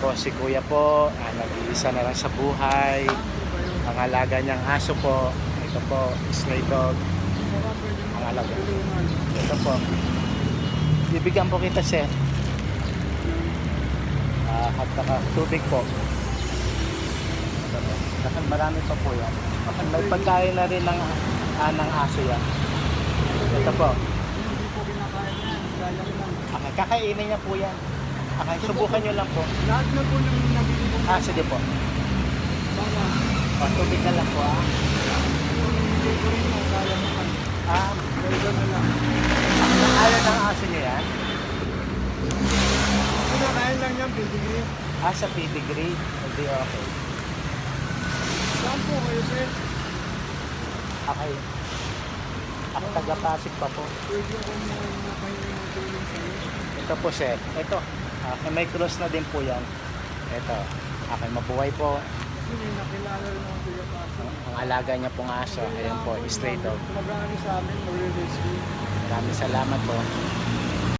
po, si kuya po, ah, nag-iisa na lang sa buhay. Ang alaga niyang aso po, ito po, stray dog. Ang alaga. Ito po. Bibigyan po kita, sir. Ah, at saka tubig po. Ito marami pa po yan. May pagkain na rin ng, ah, ng aso yan. Ito po. Hindi po kinakain yan. Kakainin niya po yan. Okay, subukan niyo lang po. Lahat na po ng nabili ko. Ah, sige po. Sana. O, tubig na lang po ah. Ah, Kaya na lang. ayaw ng aso niyo yan? Kinakain lang yan. Pwede Ah, sa pedigree. Hindi okay. Saan po kayo sir? Okay. Ako taga-Pasig pa po. Pwede ako makain ng tulong sa iyo. Ito po sir. Ito. Ah, may cross na din po yan. Ito. Okay, mabuhay po. Ang alaga niya pong aso. Ayan po, stray dog. Maraming salamat po.